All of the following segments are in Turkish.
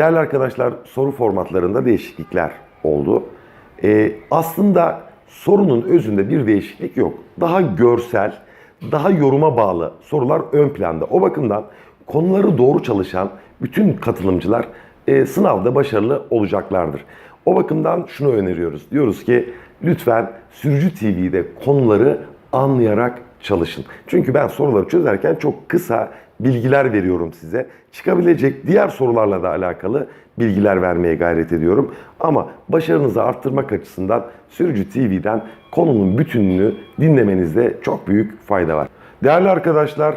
Değerli arkadaşlar soru formatlarında değişiklikler oldu. Ee, aslında sorunun özünde bir değişiklik yok. Daha görsel, daha yoruma bağlı sorular ön planda. O bakımdan konuları doğru çalışan bütün katılımcılar e, sınavda başarılı olacaklardır. O bakımdan şunu öneriyoruz. Diyoruz ki lütfen Sürücü TV'de konuları anlayarak çalışın. Çünkü ben soruları çözerken çok kısa bilgiler veriyorum size. Çıkabilecek diğer sorularla da alakalı bilgiler vermeye gayret ediyorum. Ama başarınızı arttırmak açısından Sürücü TV'den konunun bütününü dinlemenizde çok büyük fayda var. Değerli arkadaşlar,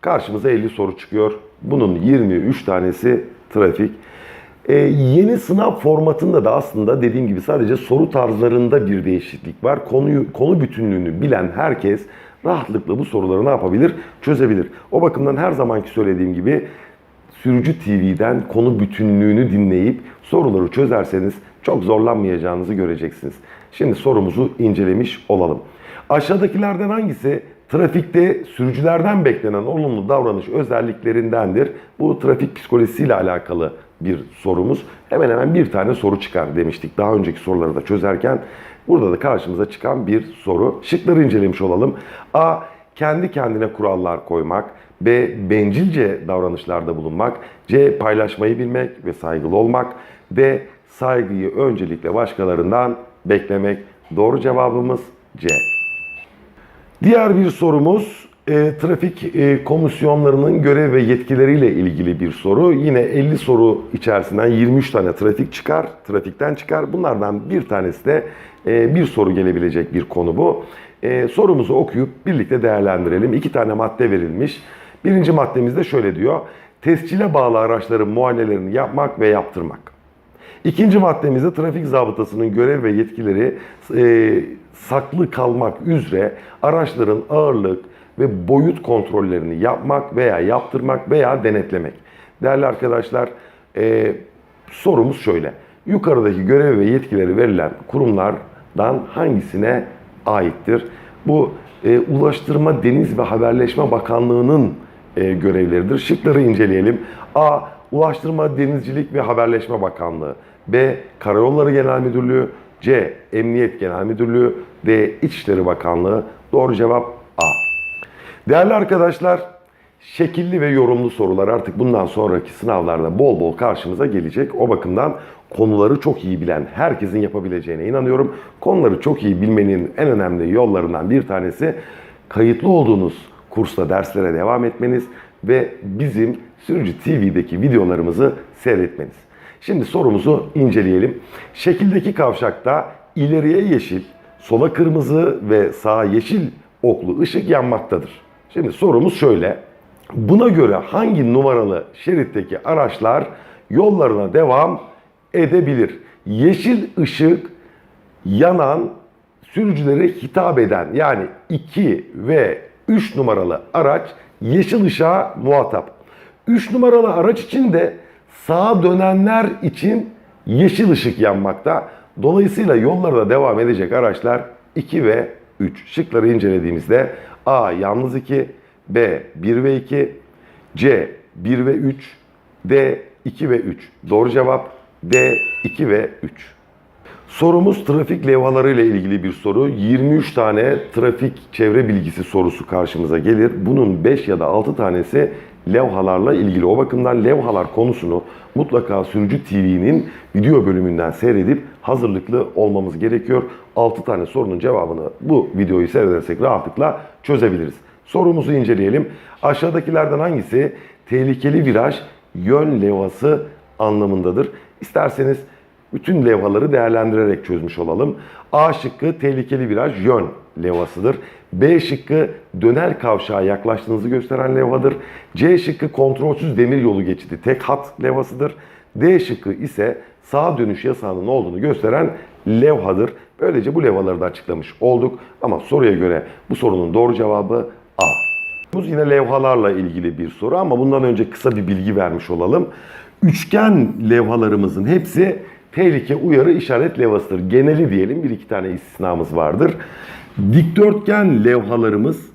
karşımıza 50 soru çıkıyor. Bunun 23 tanesi trafik. Ee, yeni sınav formatında da aslında dediğim gibi sadece soru tarzlarında bir değişiklik var. Konuyu konu bütünlüğünü bilen herkes rahatlıkla bu soruları ne yapabilir? Çözebilir. O bakımdan her zamanki söylediğim gibi Sürücü TV'den konu bütünlüğünü dinleyip soruları çözerseniz çok zorlanmayacağınızı göreceksiniz. Şimdi sorumuzu incelemiş olalım. Aşağıdakilerden hangisi trafikte sürücülerden beklenen olumlu davranış özelliklerindendir? Bu trafik psikolojisiyle alakalı bir sorumuz. Hemen hemen bir tane soru çıkar demiştik daha önceki soruları da çözerken. Burada da karşımıza çıkan bir soru. Şıkları incelemiş olalım. A. Kendi kendine kurallar koymak. B. Bencilce davranışlarda bulunmak. C. Paylaşmayı bilmek ve saygılı olmak. D. Saygıyı öncelikle başkalarından beklemek. Doğru cevabımız C. Diğer bir sorumuz e, trafik e, komisyonlarının görev ve yetkileriyle ilgili bir soru. Yine 50 soru içerisinden 23 tane trafik çıkar, trafikten çıkar. Bunlardan bir tanesi de e, bir soru gelebilecek bir konu bu. E, sorumuzu okuyup birlikte değerlendirelim. İki tane madde verilmiş. Birinci maddemizde şöyle diyor. Tescile bağlı araçların muayenelerini yapmak ve yaptırmak. İkinci maddemizde trafik zabıtasının görev ve yetkileri e, saklı kalmak üzere araçların ağırlık ve boyut kontrollerini yapmak veya yaptırmak veya denetlemek. Değerli arkadaşlar e, sorumuz şöyle. Yukarıdaki görev ve yetkileri verilen kurumlardan hangisine aittir? Bu e, Ulaştırma, Deniz ve Haberleşme Bakanlığı'nın e, görevleridir. Şıkları inceleyelim. A. Ulaştırma, Denizcilik ve Haberleşme Bakanlığı. B. Karayolları Genel Müdürlüğü. C. Emniyet Genel Müdürlüğü. D. İçişleri Bakanlığı. Doğru cevap A. Değerli arkadaşlar, şekilli ve yorumlu sorular artık bundan sonraki sınavlarda bol bol karşımıza gelecek. O bakımdan konuları çok iyi bilen herkesin yapabileceğine inanıyorum. Konuları çok iyi bilmenin en önemli yollarından bir tanesi kayıtlı olduğunuz kursta derslere devam etmeniz ve bizim Sürücü TV'deki videolarımızı seyretmeniz. Şimdi sorumuzu inceleyelim. Şekildeki kavşakta ileriye yeşil, sola kırmızı ve sağa yeşil oklu ışık yanmaktadır. Şimdi sorumuz şöyle. Buna göre hangi numaralı şeritteki araçlar yollarına devam edebilir? Yeşil ışık yanan sürücülere hitap eden yani 2 ve 3 numaralı araç yeşil ışığa muhatap. 3 numaralı araç için de sağa dönenler için yeşil ışık yanmakta. Dolayısıyla yollarda devam edecek araçlar 2 ve 3. Şıkları incelediğimizde A yalnız 2, B 1 ve 2, C 1 ve 3, D 2 ve 3. Doğru cevap D 2 ve 3. Sorumuz trafik levhaları ile ilgili bir soru. 23 tane trafik çevre bilgisi sorusu karşımıza gelir. Bunun 5 ya da 6 tanesi levhalarla ilgili. O bakımdan levhalar konusunu mutlaka Sürücü TV'nin video bölümünden seyredip hazırlıklı olmamız gerekiyor. 6 tane sorunun cevabını bu videoyu seyredersek rahatlıkla çözebiliriz. Sorumuzu inceleyelim. Aşağıdakilerden hangisi tehlikeli viraj yön levhası anlamındadır? İsterseniz bütün levhaları değerlendirerek çözmüş olalım. A şıkkı tehlikeli viraj yön levhasıdır. B şıkkı döner kavşağa yaklaştığınızı gösteren levhadır. C şıkkı kontrolsüz demir yolu geçidi tek hat levhasıdır. D şıkkı ise sağa dönüş yasağının olduğunu gösteren levhadır. Böylece bu levhaları da açıklamış olduk. Ama soruya göre bu sorunun doğru cevabı A. Bu yine levhalarla ilgili bir soru ama bundan önce kısa bir bilgi vermiş olalım. Üçgen levhalarımızın hepsi tehlike uyarı işaret levhasıdır. Geneli diyelim bir iki tane istisnamız vardır. Dikdörtgen levhalarımız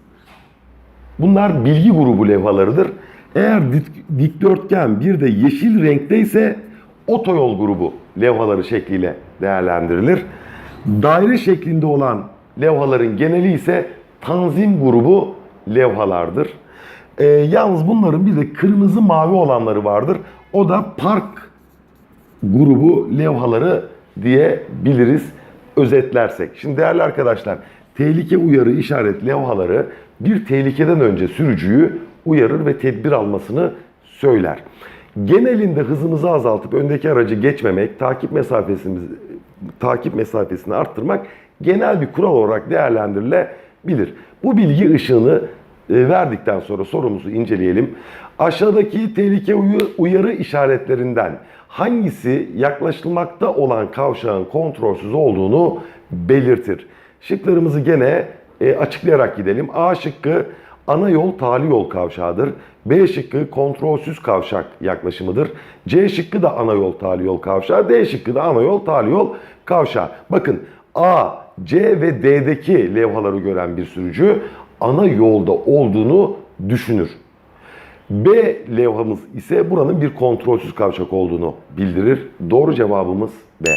bunlar bilgi grubu levhalarıdır. Eğer dik- dikdörtgen bir de yeşil renkte ise otoyol grubu levhaları şekliyle değerlendirilir. Daire şeklinde olan levhaların geneli ise tanzim grubu levhalardır. Ee, yalnız bunların bir de kırmızı mavi olanları vardır. O da park grubu levhaları diyebiliriz özetlersek. Şimdi değerli arkadaşlar tehlike uyarı işaret levhaları bir tehlikeden önce sürücüyü uyarır ve tedbir almasını söyler. Genelinde hızımızı azaltıp öndeki aracı geçmemek, takip mesafesini takip mesafesini arttırmak genel bir kural olarak değerlendirilebilir. Bu bilgi ışığını e, verdikten sonra sorumuzu inceleyelim. Aşağıdaki tehlike uyarı işaretlerinden hangisi yaklaşılmakta olan kavşağın kontrolsüz olduğunu belirtir? Şıklarımızı gene e, açıklayarak gidelim. A şıkkı ana yol tali yol kavşağıdır. B şıkkı kontrolsüz kavşak yaklaşımıdır. C şıkkı da ana yol tali yol kavşağı. D şıkkı da ana yol tali yol kavşağı. Bakın A, C ve D'deki levhaları gören bir sürücü ana yolda olduğunu düşünür. B levhamız ise buranın bir kontrolsüz kavşak olduğunu bildirir. Doğru cevabımız B.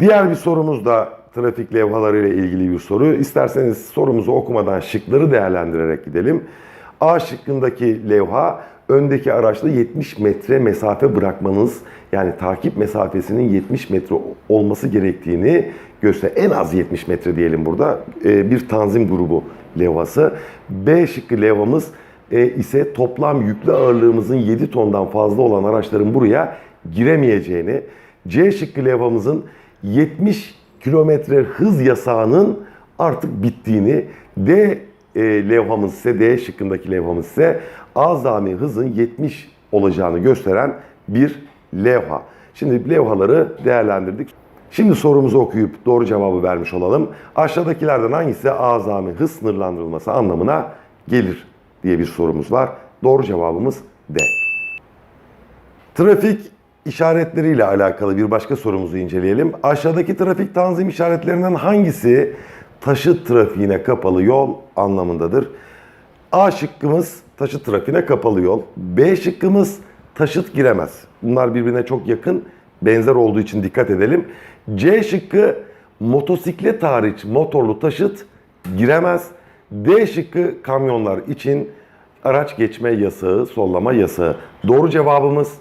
Diğer bir sorumuz da trafik levhaları ile ilgili bir soru. İsterseniz sorumuzu okumadan şıkları değerlendirerek gidelim. A şıkkındaki levha öndeki araçla 70 metre mesafe bırakmanız yani takip mesafesinin 70 metre olması gerektiğini göster. En az 70 metre diyelim burada. Ee, bir tanzim grubu levhası. B şıkkı levhamız e, ise toplam yüklü ağırlığımızın 7 tondan fazla olan araçların buraya giremeyeceğini, C şıkkı levhamızın 70 kilometre hız yasağının artık bittiğini, D e, levhamız ise, D şıkkındaki levhamız ise azami hızın 70 olacağını gösteren bir levha. Şimdi levhaları değerlendirdik. Şimdi sorumuzu okuyup doğru cevabı vermiş olalım. Aşağıdakilerden hangisi azami hız sınırlandırılması anlamına gelir diye bir sorumuz var. Doğru cevabımız D. Trafik işaretleriyle alakalı bir başka sorumuzu inceleyelim. Aşağıdaki trafik tanzim işaretlerinden hangisi taşıt trafiğine kapalı yol anlamındadır? A şıkkımız taşıt trafiğine kapalı yol. B şıkkımız taşıt giremez. Bunlar birbirine çok yakın, benzer olduğu için dikkat edelim. C şıkkı motosiklet hariç motorlu taşıt giremez. D şıkkı kamyonlar için araç geçme yasağı, sollama yasağı. Doğru cevabımız.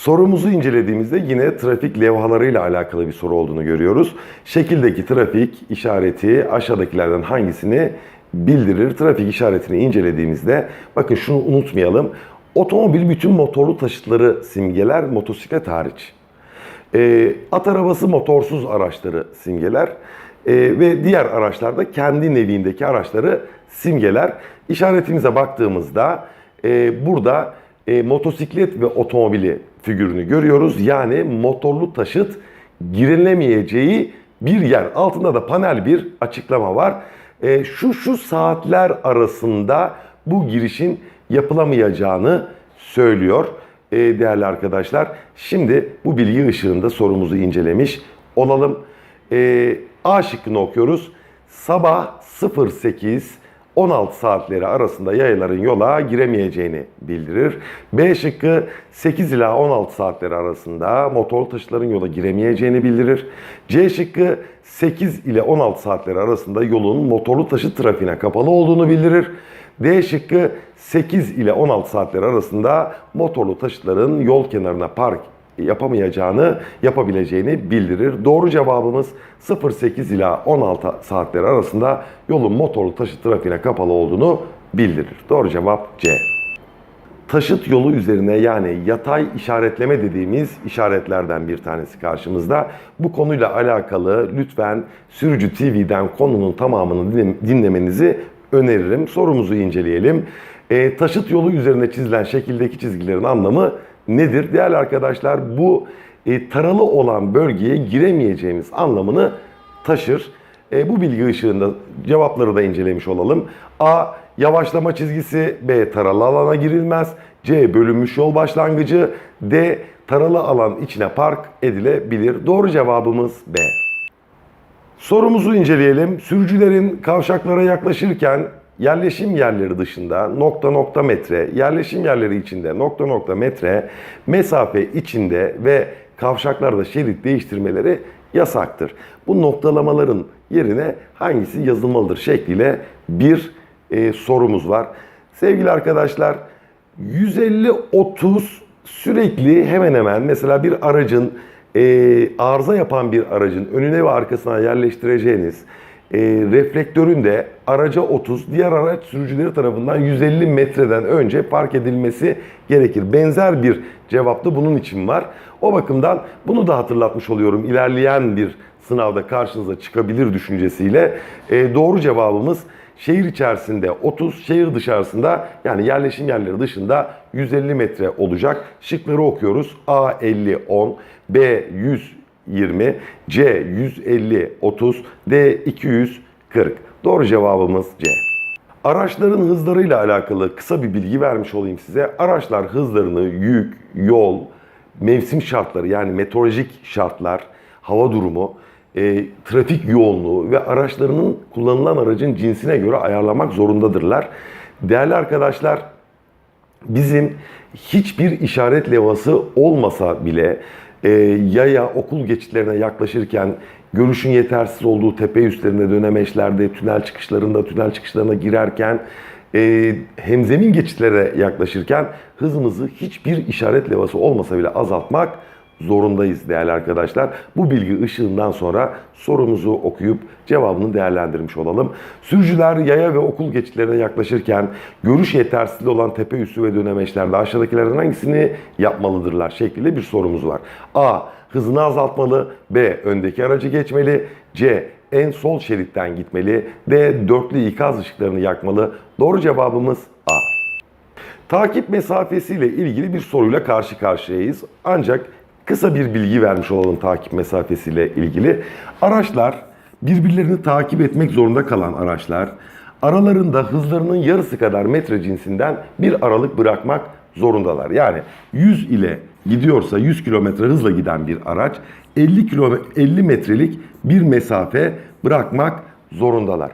Sorumuzu incelediğimizde yine trafik levhalarıyla alakalı bir soru olduğunu görüyoruz. Şekildeki trafik işareti aşağıdakilerden hangisini bildirir? Trafik işaretini incelediğimizde bakın şunu unutmayalım. Otomobil bütün motorlu taşıtları simgeler, motosiklet hariç. E, at arabası motorsuz araçları simgeler E, ve diğer araçlarda kendi neviindeki araçları simgeler. İşaretimize baktığımızda e, burada e, motosiklet ve otomobili figürünü görüyoruz. Yani motorlu taşıt girilemeyeceği bir yer. Altında da panel bir açıklama var. E, şu şu saatler arasında bu girişin yapılamayacağını söylüyor e, değerli arkadaşlar. Şimdi bu bilgi ışığında sorumuzu incelemiş olalım. E, A şıkkını okuyoruz. Sabah 08 16 saatleri arasında yayların yola giremeyeceğini bildirir. B şıkkı 8 ila 16 saatleri arasında motorlu taşıtların yola giremeyeceğini bildirir. C şıkkı 8 ile 16 saatleri arasında yolun motorlu taşıt trafiğine kapalı olduğunu bildirir. D şıkkı 8 ile 16 saatleri arasında motorlu taşıtların yol kenarına park yapamayacağını, yapabileceğini bildirir. Doğru cevabımız 08 ila 16 saatler arasında yolun motorlu taşıt trafiğine kapalı olduğunu bildirir. Doğru cevap C. Taşıt yolu üzerine yani yatay işaretleme dediğimiz işaretlerden bir tanesi karşımızda. Bu konuyla alakalı lütfen Sürücü TV'den konunun tamamını dinle- dinlemenizi öneririm. Sorumuzu inceleyelim. E, taşıt yolu üzerine çizilen şekildeki çizgilerin anlamı nedir? Değerli arkadaşlar bu e, taralı olan bölgeye giremeyeceğimiz anlamını taşır. E, bu bilgi ışığında cevapları da incelemiş olalım. A. Yavaşlama çizgisi. B. Taralı alana girilmez. C. Bölünmüş yol başlangıcı. D. Taralı alan içine park edilebilir. Doğru cevabımız B. Sorumuzu inceleyelim. Sürücülerin kavşaklara yaklaşırken yerleşim yerleri dışında nokta nokta metre, yerleşim yerleri içinde nokta nokta metre, mesafe içinde ve kavşaklarda şerit değiştirmeleri yasaktır. Bu noktalamaların yerine hangisi yazılmalıdır şekliyle bir e, sorumuz var. Sevgili arkadaşlar 150-30 sürekli hemen hemen mesela bir aracın e, arıza yapan bir aracın önüne ve arkasına yerleştireceğiniz e, reflektörün de araca 30, diğer araç sürücüleri tarafından 150 metreden önce park edilmesi gerekir. Benzer bir cevap da bunun için var. O bakımdan bunu da hatırlatmış oluyorum. İlerleyen bir sınavda karşınıza çıkabilir düşüncesiyle. E, doğru cevabımız şehir içerisinde 30, şehir dışarısında yani yerleşim yerleri dışında 150 metre olacak. Şıkları okuyoruz. A 50 10, B 120, C 150 30, D 240. Doğru cevabımız C. Araçların hızlarıyla alakalı kısa bir bilgi vermiş olayım size. Araçlar hızlarını yük, yol, mevsim şartları yani meteorolojik şartlar, hava durumu, e, trafik yoğunluğu ve araçlarının kullanılan aracın cinsine göre ayarlamak zorundadırlar. Değerli arkadaşlar, bizim hiçbir işaret levhası olmasa bile e, yaya okul geçitlerine yaklaşırken görüşün yetersiz olduğu tepe üstlerinde, dönemeçlerde, tünel çıkışlarında, tünel çıkışlarına girerken e, hemzemin geçitlere yaklaşırken hızımızı hiçbir işaret levhası olmasa bile azaltmak zorundayız değerli arkadaşlar. Bu bilgi ışığından sonra sorumuzu okuyup cevabını değerlendirmiş olalım. Sürücüler yaya ve okul geçitlerine yaklaşırken görüş yetersizliği olan tepe üssü ve dönemeçlerde aşağıdakilerden hangisini yapmalıdırlar şeklinde bir sorumuz var. A. Hızını azaltmalı. B. Öndeki aracı geçmeli. C. En sol şeritten gitmeli. D. Dörtlü ikaz ışıklarını yakmalı. Doğru cevabımız A. Takip mesafesiyle ilgili bir soruyla karşı karşıyayız. Ancak kısa bir bilgi vermiş olalım takip mesafesiyle ilgili. Araçlar birbirlerini takip etmek zorunda kalan araçlar aralarında hızlarının yarısı kadar metre cinsinden bir aralık bırakmak zorundalar. Yani 100 ile gidiyorsa 100 kilometre hızla giden bir araç 50 kilometre 50 metrelik bir mesafe bırakmak zorundalar.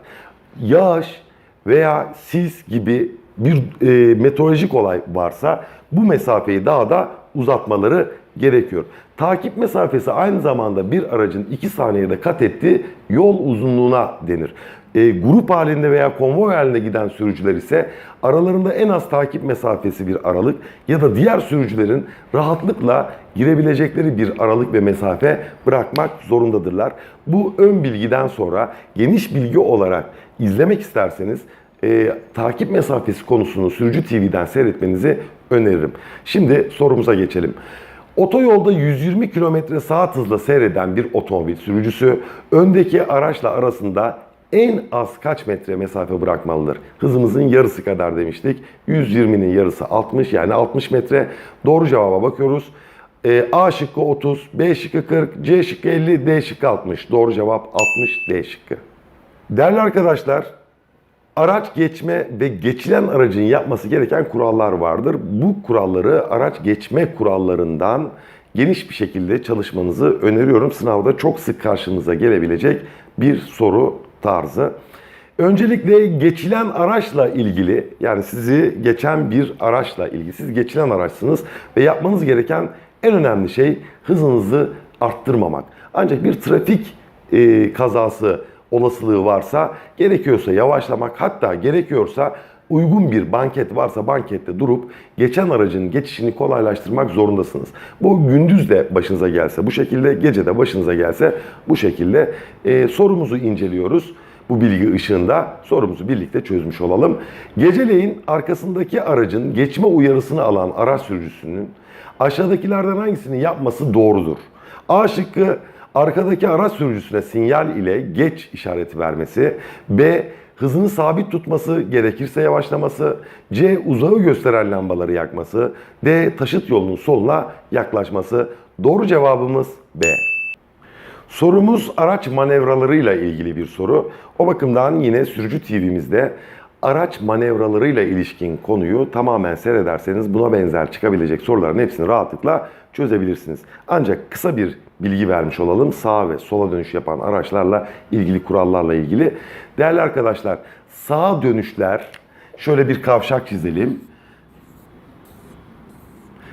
Yağış veya sis gibi bir e, meteorolojik olay varsa bu mesafeyi daha da uzatmaları gerekiyor. Takip mesafesi aynı zamanda bir aracın 2 saniyede kat ettiği yol uzunluğuna denir. E, grup halinde veya konvoy halinde giden sürücüler ise aralarında en az takip mesafesi bir aralık ya da diğer sürücülerin rahatlıkla girebilecekleri bir aralık ve mesafe bırakmak zorundadırlar. Bu ön bilgiden sonra geniş bilgi olarak izlemek isterseniz e, takip mesafesi konusunu Sürücü TV'den seyretmenizi öneririm. Şimdi sorumuza geçelim. Otoyolda 120 km saat hızla seyreden bir otomobil sürücüsü öndeki araçla arasında en az kaç metre mesafe bırakmalıdır? Hızımızın yarısı kadar demiştik. 120'nin yarısı 60 yani 60 metre. Doğru cevaba bakıyoruz. E, A şıkkı 30, B şıkkı 40, C şıkkı 50, D şıkkı 60. Doğru cevap 60, D şıkkı. Değerli arkadaşlar, araç geçme ve geçilen aracın yapması gereken kurallar vardır. Bu kuralları araç geçme kurallarından geniş bir şekilde çalışmanızı öneriyorum. Sınavda çok sık karşınıza gelebilecek bir soru tarzı. Öncelikle geçilen araçla ilgili yani sizi geçen bir araçla ilgili siz geçilen araçsınız ve yapmanız gereken en önemli şey hızınızı arttırmamak. Ancak bir trafik e, kazası olasılığı varsa gerekiyorsa yavaşlamak hatta gerekiyorsa uygun bir banket varsa bankette durup geçen aracın geçişini kolaylaştırmak zorundasınız. Bu gündüz de başınıza gelse bu şekilde, gece de başınıza gelse bu şekilde e, sorumuzu inceliyoruz. Bu bilgi ışığında sorumuzu birlikte çözmüş olalım. Geceleyin arkasındaki aracın geçme uyarısını alan araç sürücüsünün aşağıdakilerden hangisini yapması doğrudur? A şıkkı arkadaki araç sürücüsüne sinyal ile geç işareti vermesi, B hızını sabit tutması, gerekirse yavaşlaması, C uzağı gösteren lambaları yakması, D taşıt yolunun soluna yaklaşması. Doğru cevabımız B. Sorumuz araç manevralarıyla ilgili bir soru. O bakımdan yine Sürücü TV'mizde araç manevralarıyla ilişkin konuyu tamamen seyrederseniz buna benzer çıkabilecek soruların hepsini rahatlıkla çözebilirsiniz. Ancak kısa bir bilgi vermiş olalım sağa ve sola dönüş yapan araçlarla ilgili kurallarla ilgili. Değerli arkadaşlar sağa dönüşler şöyle bir kavşak çizelim.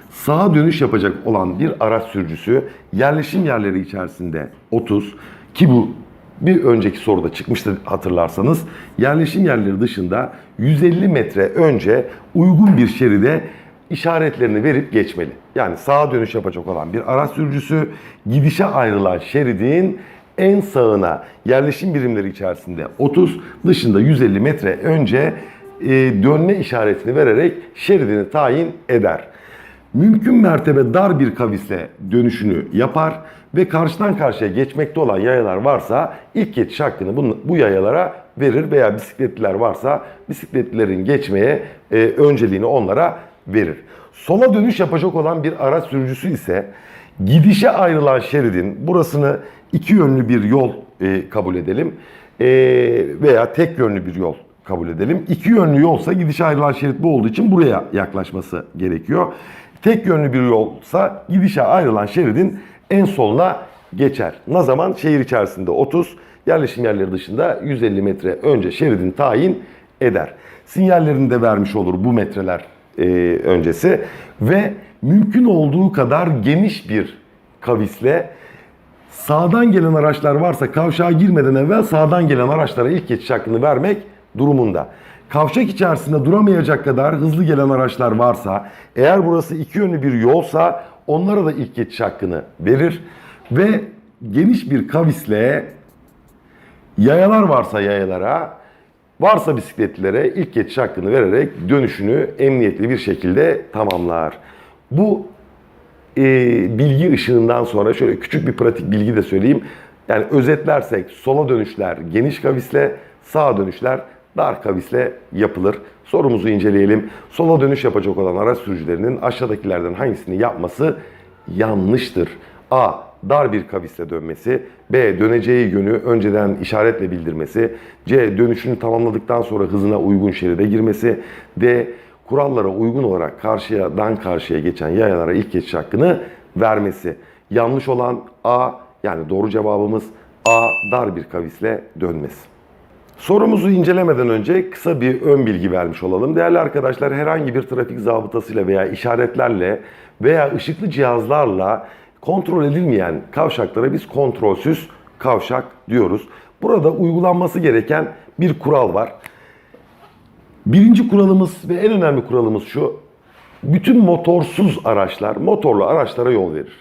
Sağa dönüş yapacak olan bir araç sürücüsü yerleşim yerleri içerisinde 30 ki bu bir önceki soruda çıkmıştı hatırlarsanız yerleşim yerleri dışında 150 metre önce uygun bir şeride işaretlerini verip geçmeli. Yani sağa dönüş yapacak olan bir araç sürücüsü gidişe ayrılan şeridin en sağına yerleşim birimleri içerisinde 30 dışında 150 metre önce e, dönme işaretini vererek şeridini tayin eder mümkün mertebe dar bir kavisle dönüşünü yapar ve karşıdan karşıya geçmekte olan yayalar varsa ilk geçiş hakkını bu, yayalara verir veya bisikletliler varsa bisikletlilerin geçmeye e, önceliğini onlara verir. Sola dönüş yapacak olan bir araç sürücüsü ise gidişe ayrılan şeridin burasını iki yönlü bir yol e, kabul edelim e, veya tek yönlü bir yol kabul edelim. İki yönlü yolsa gidişe ayrılan şerit bu olduğu için buraya yaklaşması gerekiyor. Tek yönlü bir yolsa gidişe ayrılan şeridin en soluna geçer. Ne zaman? Şehir içerisinde 30, yerleşim yerleri dışında 150 metre önce şeridin tayin eder. Sinyallerini de vermiş olur bu metreler e, öncesi ve mümkün olduğu kadar geniş bir kavisle sağdan gelen araçlar varsa kavşağa girmeden evvel sağdan gelen araçlara ilk geçiş hakkını vermek durumunda. Kavşak içerisinde duramayacak kadar hızlı gelen araçlar varsa, eğer burası iki yönlü bir yolsa onlara da ilk geçiş hakkını verir ve geniş bir kavisle yayalar varsa yayalara, varsa bisikletlilere ilk geçiş hakkını vererek dönüşünü emniyetli bir şekilde tamamlar. Bu e, bilgi ışığından sonra şöyle küçük bir pratik bilgi de söyleyeyim. Yani özetlersek sola dönüşler geniş kavisle, sağa dönüşler dar kavisle yapılır. Sorumuzu inceleyelim. Sola dönüş yapacak olan araç sürücülerinin aşağıdakilerden hangisini yapması yanlıştır? A. Dar bir kavisle dönmesi. B. Döneceği yönü önceden işaretle bildirmesi. C. Dönüşünü tamamladıktan sonra hızına uygun şeride girmesi. D. Kurallara uygun olarak karşıdan karşıya geçen yayalara ilk geçiş hakkını vermesi. Yanlış olan A. Yani doğru cevabımız A. Dar bir kavisle dönmesi. Sorumuzu incelemeden önce kısa bir ön bilgi vermiş olalım. Değerli arkadaşlar herhangi bir trafik zabıtasıyla veya işaretlerle veya ışıklı cihazlarla kontrol edilmeyen kavşaklara biz kontrolsüz kavşak diyoruz. Burada uygulanması gereken bir kural var. Birinci kuralımız ve en önemli kuralımız şu. Bütün motorsuz araçlar motorlu araçlara yol verir.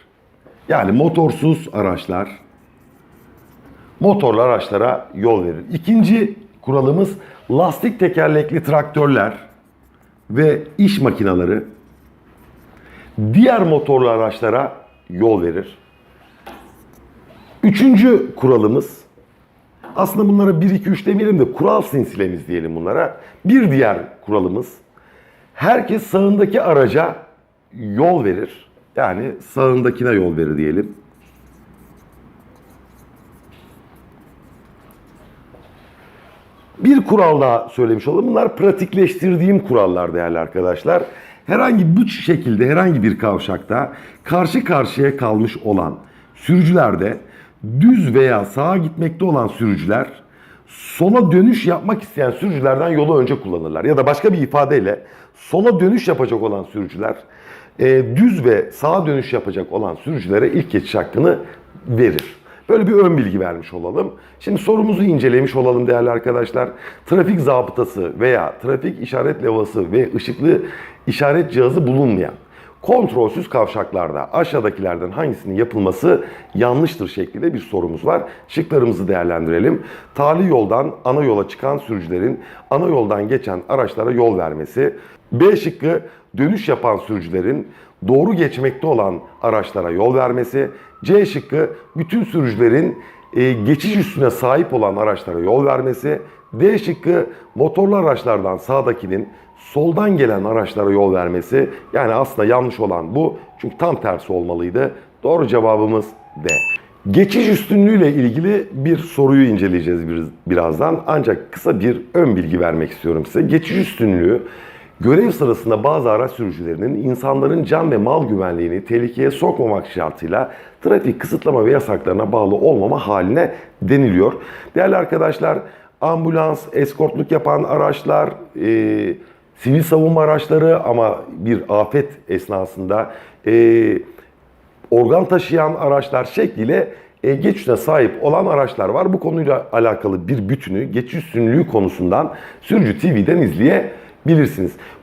Yani motorsuz araçlar motorlu araçlara yol verir. İkinci kuralımız lastik tekerlekli traktörler ve iş makineleri diğer motorlu araçlara yol verir. Üçüncü kuralımız aslında bunlara 1 2 3 demeyelim de kural sinsilemiz diyelim bunlara. Bir diğer kuralımız herkes sağındaki araca yol verir. Yani sağındakine yol verir diyelim. Bir kural daha söylemiş olalım. Bunlar pratikleştirdiğim kurallar değerli arkadaşlar. Herhangi bu şekilde herhangi bir kavşakta karşı karşıya kalmış olan sürücülerde düz veya sağa gitmekte olan sürücüler sola dönüş yapmak isteyen sürücülerden yolu önce kullanırlar. Ya da başka bir ifadeyle sola dönüş yapacak olan sürücüler e, düz ve sağa dönüş yapacak olan sürücülere ilk geçiş hakkını verir. Böyle bir ön bilgi vermiş olalım. Şimdi sorumuzu incelemiş olalım değerli arkadaşlar. Trafik zabıtası veya trafik işaret levhası ve ışıklı işaret cihazı bulunmayan kontrolsüz kavşaklarda aşağıdakilerden hangisinin yapılması yanlıştır şeklinde bir sorumuz var. Şıklarımızı değerlendirelim. Tali yoldan ana yola çıkan sürücülerin ana yoldan geçen araçlara yol vermesi. B şıkkı dönüş yapan sürücülerin doğru geçmekte olan araçlara yol vermesi. C şıkkı bütün sürücülerin e, geçiş üstüne sahip olan araçlara yol vermesi. D şıkkı motorlu araçlardan sağdakinin soldan gelen araçlara yol vermesi. Yani aslında yanlış olan bu. Çünkü tam tersi olmalıydı. Doğru cevabımız D. Geçiş üstünlüğüyle ilgili bir soruyu inceleyeceğiz bir, birazdan. Ancak kısa bir ön bilgi vermek istiyorum size. Geçiş üstünlüğü Görev sırasında bazı araç sürücülerinin insanların can ve mal güvenliğini tehlikeye sokmamak şartıyla trafik kısıtlama ve yasaklarına bağlı olmama haline deniliyor. Değerli arkadaşlar, ambulans, eskortluk yapan araçlar, e, sivil savunma araçları ama bir afet esnasında e, organ taşıyan araçlar şekliyle e, geçişine sahip olan araçlar var. Bu konuyla alakalı bir bütünü geçiş üstünlüğü konusundan Sürücü TV'den izleyebilirsiniz.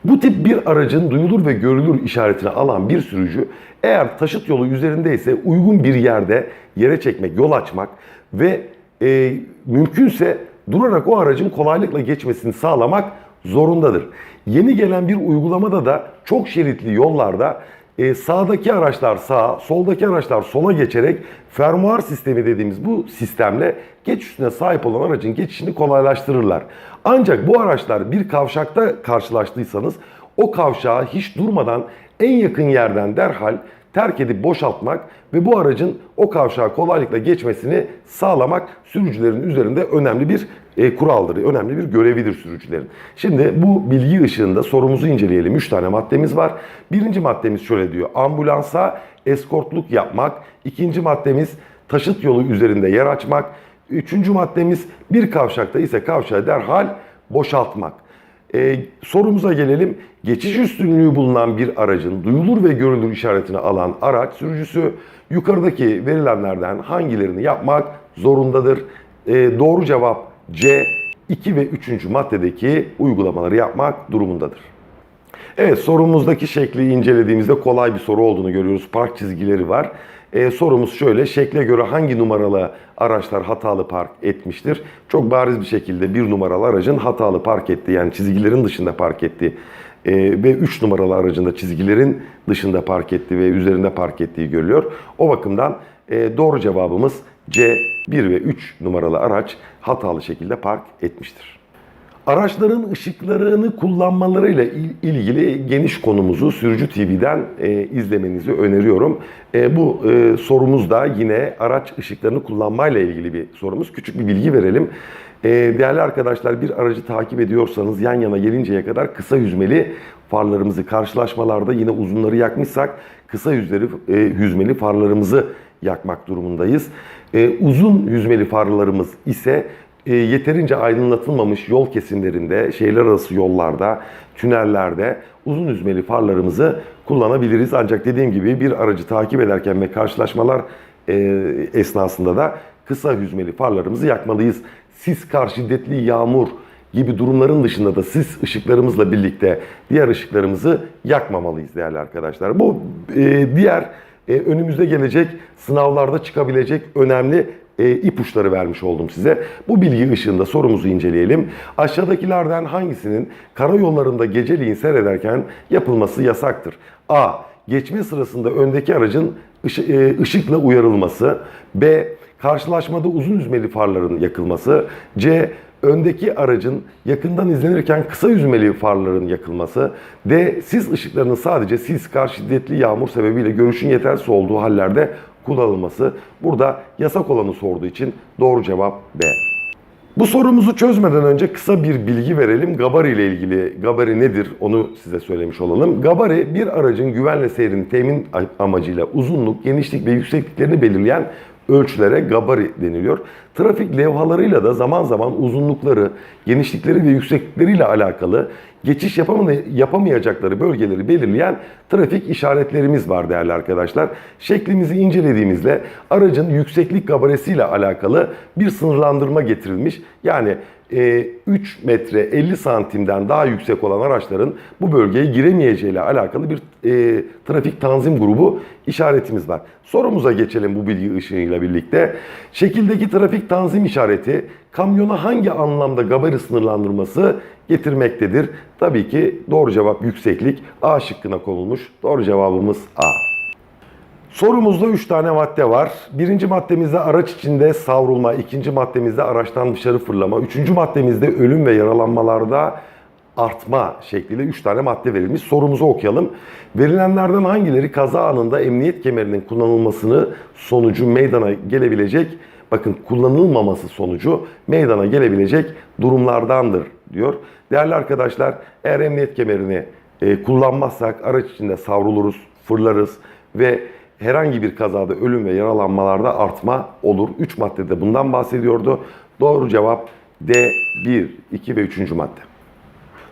Bu tip bir aracın duyulur ve görülür işaretini alan bir sürücü eğer taşıt yolu üzerindeyse uygun bir yerde yere çekmek, yol açmak ve e, mümkünse durarak o aracın kolaylıkla geçmesini sağlamak zorundadır. Yeni gelen bir uygulamada da çok şeritli yollarda e, sağdaki araçlar sağa, soldaki araçlar sola geçerek fermuar sistemi dediğimiz bu sistemle geç üstüne sahip olan aracın geçişini kolaylaştırırlar. Ancak bu araçlar bir kavşakta karşılaştıysanız o kavşağı hiç durmadan en yakın yerden derhal terk edip boşaltmak ve bu aracın o kavşağı kolaylıkla geçmesini sağlamak sürücülerin üzerinde önemli bir e, kuraldır, önemli bir görevidir sürücülerin. Şimdi bu bilgi ışığında sorumuzu inceleyelim. 3 tane maddemiz var. Birinci maddemiz şöyle diyor. Ambulansa eskortluk yapmak. İkinci maddemiz taşıt yolu üzerinde yer açmak. Üçüncü maddemiz bir kavşakta ise kavşağı derhal boşaltmak. Ee, sorumuza gelelim. Geçiş üstünlüğü bulunan bir aracın duyulur ve görülür işaretini alan araç sürücüsü yukarıdaki verilenlerden hangilerini yapmak zorundadır? Ee, doğru cevap C. 2 ve 3. maddedeki uygulamaları yapmak durumundadır. Evet sorumuzdaki şekli incelediğimizde kolay bir soru olduğunu görüyoruz. Park çizgileri var. Ee, sorumuz şöyle, şekle göre hangi numaralı araçlar hatalı park etmiştir? Çok bariz bir şekilde bir numaralı aracın hatalı park ettiği yani çizgilerin dışında park ettiği e, ve 3 numaralı aracın da çizgilerin dışında park ettiği ve üzerinde park ettiği görülüyor. O bakımdan e, doğru cevabımız C 1 ve 3 numaralı araç hatalı şekilde park etmiştir. Araçların ışıklarını kullanmalarıyla il- ilgili geniş konumuzu Sürücü TV'den e, izlemenizi öneriyorum. E, bu e, sorumuz da yine araç ışıklarını kullanmayla ilgili bir sorumuz. Küçük bir bilgi verelim. E, değerli arkadaşlar bir aracı takip ediyorsanız yan yana gelinceye kadar kısa yüzmeli farlarımızı karşılaşmalarda yine uzunları yakmışsak kısa yüzleri e, yüzmeli farlarımızı yakmak durumundayız. E, uzun yüzmeli farlarımız ise e, yeterince aydınlatılmamış yol kesimlerinde, şehirler arası yollarda, tünellerde uzun yüzmeli farlarımızı kullanabiliriz. Ancak dediğim gibi bir aracı takip ederken ve karşılaşmalar e, esnasında da kısa yüzmeli farlarımızı yakmalıyız. Sis kar, şiddetli yağmur gibi durumların dışında da sis ışıklarımızla birlikte diğer ışıklarımızı yakmamalıyız değerli arkadaşlar. Bu e, diğer e, önümüzde gelecek sınavlarda çıkabilecek önemli e, ipuçları vermiş oldum size. Bu bilgi ışığında sorumuzu inceleyelim. Aşağıdakilerden hangisinin karayollarında geceliğin seyrederken yapılması yasaktır? A. Geçme sırasında öndeki aracın ışı- e, ışıkla uyarılması. B. Karşılaşmada uzun yüzmeli farların yakılması. C. Öndeki aracın yakından izlenirken kısa yüzmeli farların yakılması. D. Sis ışıklarının sadece sis, kar, şiddetli yağmur sebebiyle görüşün yetersiz olduğu hallerde kullanılması. Burada yasak olanı sorduğu için doğru cevap B. Bu sorumuzu çözmeden önce kısa bir bilgi verelim. Gabari ile ilgili gabari nedir onu size söylemiş olalım. Gabari bir aracın güvenle seyrini temin amacıyla uzunluk, genişlik ve yüksekliklerini belirleyen ölçülere gabari deniliyor. Trafik levhalarıyla da zaman zaman uzunlukları, genişlikleri ve yükseklikleriyle alakalı geçiş yapamay- yapamayacakları bölgeleri belirleyen trafik işaretlerimiz var değerli arkadaşlar. Şeklimizi incelediğimizde aracın yükseklik gabaresiyle alakalı bir sınırlandırma getirilmiş. Yani 3 metre 50 santimden daha yüksek olan araçların bu bölgeye giremeyeceğiyle alakalı bir e, trafik tanzim grubu işaretimiz var. Sorumuza geçelim bu bilgi ışığıyla birlikte. Şekildeki trafik tanzim işareti kamyona hangi anlamda gabari sınırlandırması getirmektedir? Tabii ki doğru cevap yükseklik A şıkkına konulmuş. Doğru cevabımız A. Sorumuzda 3 tane madde var. Birinci maddemizde araç içinde savrulma, ikinci maddemizde araçtan dışarı fırlama, üçüncü maddemizde ölüm ve yaralanmalarda artma şekliyle 3 tane madde verilmiş. Sorumuzu okuyalım. Verilenlerden hangileri kaza anında emniyet kemerinin kullanılmasını sonucu meydana gelebilecek, bakın kullanılmaması sonucu meydana gelebilecek durumlardandır diyor. Değerli arkadaşlar eğer emniyet kemerini e, kullanmazsak araç içinde savruluruz, fırlarız ve herhangi bir kazada ölüm ve yaralanmalarda artma olur. 3 maddede bundan bahsediyordu. Doğru cevap D 1, 2 ve 3. madde.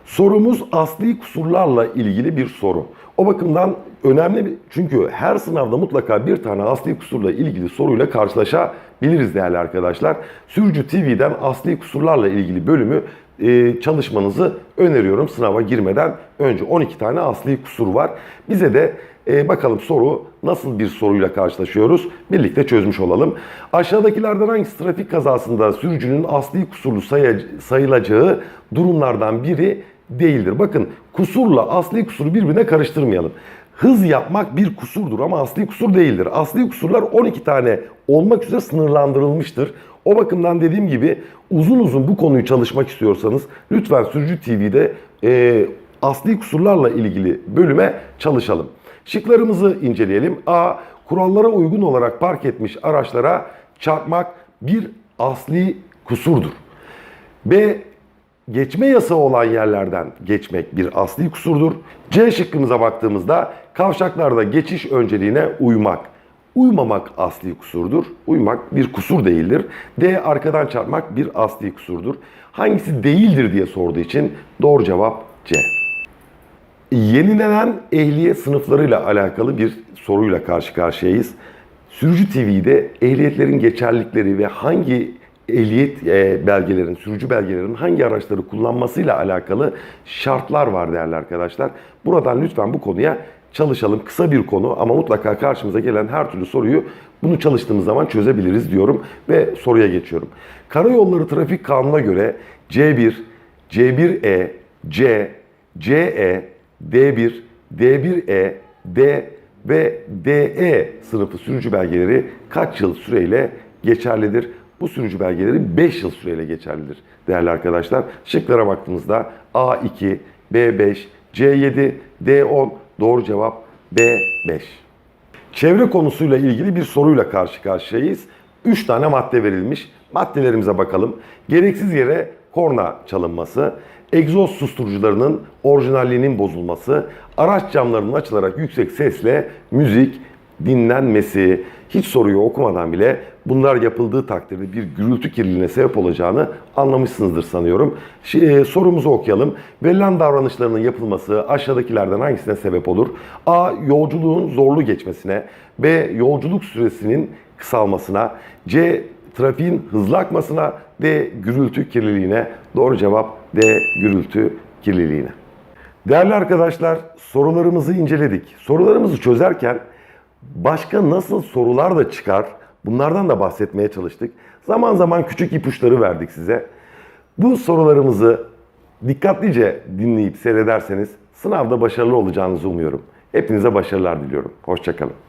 Sorumuz asli kusurlarla ilgili bir soru. O bakımdan önemli bir, çünkü her sınavda mutlaka bir tane asli kusurla ilgili soruyla karşılaşabiliriz değerli arkadaşlar. Sürücü TV'den asli kusurlarla ilgili bölümü e, çalışmanızı öneriyorum sınava girmeden önce. 12 tane asli kusur var. Bize de e, bakalım soru nasıl bir soruyla karşılaşıyoruz birlikte çözmüş olalım. Aşağıdakilerden hangisi trafik kazasında sürücünün asli kusurlu sayı- sayılacağı durumlardan biri değildir. Bakın kusurla asli kusuru birbirine karıştırmayalım. Hız yapmak bir kusurdur ama asli kusur değildir. Asli kusurlar 12 tane olmak üzere sınırlandırılmıştır. O bakımdan dediğim gibi uzun uzun bu konuyu çalışmak istiyorsanız lütfen Sürücü TV'de e, asli kusurlarla ilgili bölüme çalışalım. Şıklarımızı inceleyelim. A. Kurallara uygun olarak park etmiş araçlara çarpmak bir asli kusurdur. B. Geçme yasağı olan yerlerden geçmek bir asli kusurdur. C şıkkımıza baktığımızda kavşaklarda geçiş önceliğine uymak. Uymamak asli kusurdur. Uymak bir kusur değildir. D arkadan çarpmak bir asli kusurdur. Hangisi değildir diye sorduğu için doğru cevap C. Yenilenen ehliyet sınıflarıyla alakalı bir soruyla karşı karşıyayız. Sürücü TV'de ehliyetlerin geçerlilikleri ve hangi ehliyet e, belgelerin, sürücü belgelerinin hangi araçları kullanmasıyla alakalı şartlar var değerli arkadaşlar. Buradan lütfen bu konuya çalışalım. Kısa bir konu ama mutlaka karşımıza gelen her türlü soruyu bunu çalıştığımız zaman çözebiliriz diyorum ve soruya geçiyorum. Karayolları Trafik Kanunu'na göre C1, C1E, C, CE, D1, D1E, D ve DE sınıfı sürücü belgeleri kaç yıl süreyle geçerlidir? Bu sürücü belgeleri 5 yıl süreyle geçerlidir değerli arkadaşlar. Şıklara baktığımızda A2, B5, C7, D10 doğru cevap B5. Çevre konusuyla ilgili bir soruyla karşı karşıyayız. 3 tane madde verilmiş. Maddelerimize bakalım. Gereksiz yere korna çalınması, egzoz susturucularının orijinalliğinin bozulması, araç camlarının açılarak yüksek sesle müzik dinlenmesi, hiç soruyu okumadan bile bunlar yapıldığı takdirde bir gürültü kirliliğine sebep olacağını anlamışsınızdır sanıyorum. Şi- e, sorumuzu okuyalım. Verilen davranışlarının yapılması aşağıdakilerden hangisine sebep olur? A. Yolculuğun zorlu geçmesine. B. Yolculuk süresinin kısalmasına. C. Trafiğin hızlı akmasına. D. Gürültü kirliliğine. Doğru cevap D. Gürültü kirliliğine. Değerli arkadaşlar sorularımızı inceledik. Sorularımızı çözerken başka nasıl sorular da çıkar bunlardan da bahsetmeye çalıştık. Zaman zaman küçük ipuçları verdik size. Bu sorularımızı dikkatlice dinleyip seyrederseniz sınavda başarılı olacağınızı umuyorum. Hepinize başarılar diliyorum. Hoşçakalın.